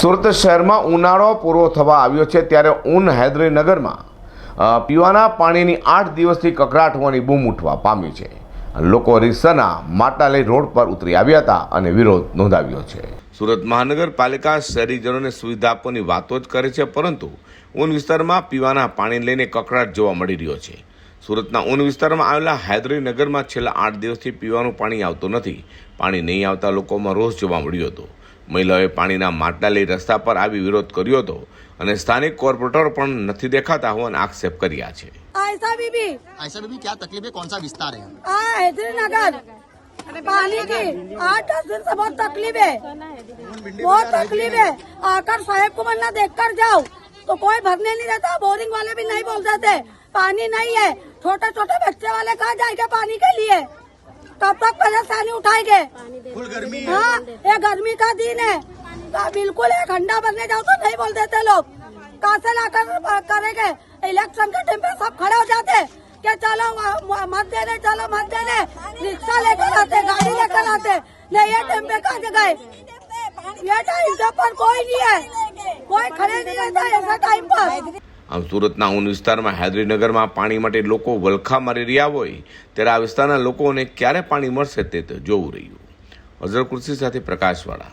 સુરત શહેરમાં ઉનાળો પૂરો થવા આવ્યો છે ત્યારે ઉન હૈદરીનગરમાં પીવાના પાણીની આઠ દિવસથી કકડાટ હોવાની બૂમ ઉઠવા પામી છે. લોકો રીસાના માટાલે રોડ પર ઉતરી આવ્યા હતા અને વિરોધ નોંધાવ્યો છે. સુરત મહાનગરપાલિકા શહેરીજનોને સુવિધા આપવાની વાતો જ કરે છે, પરંતુ ઉન વિસ્તારમાં પીવાના પાણી લઈને કકડાટ જોવા મળી રહ્યો છે. સુરતના ઉન વિસ્તારમાં આવેલા હૈદરીનગરમાં છેલ્લા આઠ દિવસથી પીવાનું પાણી આવતું નથી. પાણી નહીં આવતા લોકોમાં રોષ જોવા મળ્યો હતો. મહિલાઓએ પાણીના માટલા લઈ રસ્તા પર આવી વિરોધ કર્યો હતો અને સ્થાનિક કોર્પોરેટર પણ નથી દેખાતા હોવાના આક્ષેપ કર્યા છે ऐसा बीबी ऐसा भी क्या तकलीफ है कौन सा विस्तार है हाँ हैदरीनगर पानी की आठ दस दिन से बहुत तकलीफ है बहुत तकलीफ है आकर साहेब को मरना देख कर जाओ तो कोई भरने नहीं देता बोरिंग वाले भी नहीं बोल देते पानी नहीं है छोटे छोटे बच्चे वाले कहाँ जाएंगे पानी के लिए कब तक परेशानी उठाएंगे फुल गर्मी हाँ ये गर्मी का दिन है तो बिल्कुल एक घंटा भरने जाओ तो नहीं बोल देते लोग कहाँ से लाकर करेंगे इलेक्शन के टाइम पे सब खड़े हो जाते कि चलो वहाँ मत देने चलो मत देने रिक्शा लेकर आते गाड़ी लेकर आते नहीं ये टाइम पे कहाँ से गए ये टाइम पे पर कोई नहीं है कोई खड़े नहीं रहता ऐसा टाइम पर આમ સુરતના ઉન વિસ્તારમાં હૈદરીનગરમાં પાણી માટે લોકો વલખા મારી રહ્યા હોય, ત્યારે આ વિસ્તારના લોકોને ક્યારે પાણી મળશે તે જોવું રહ્યું. અઝર કુર્સી સાથે પ્રકાશવાળા.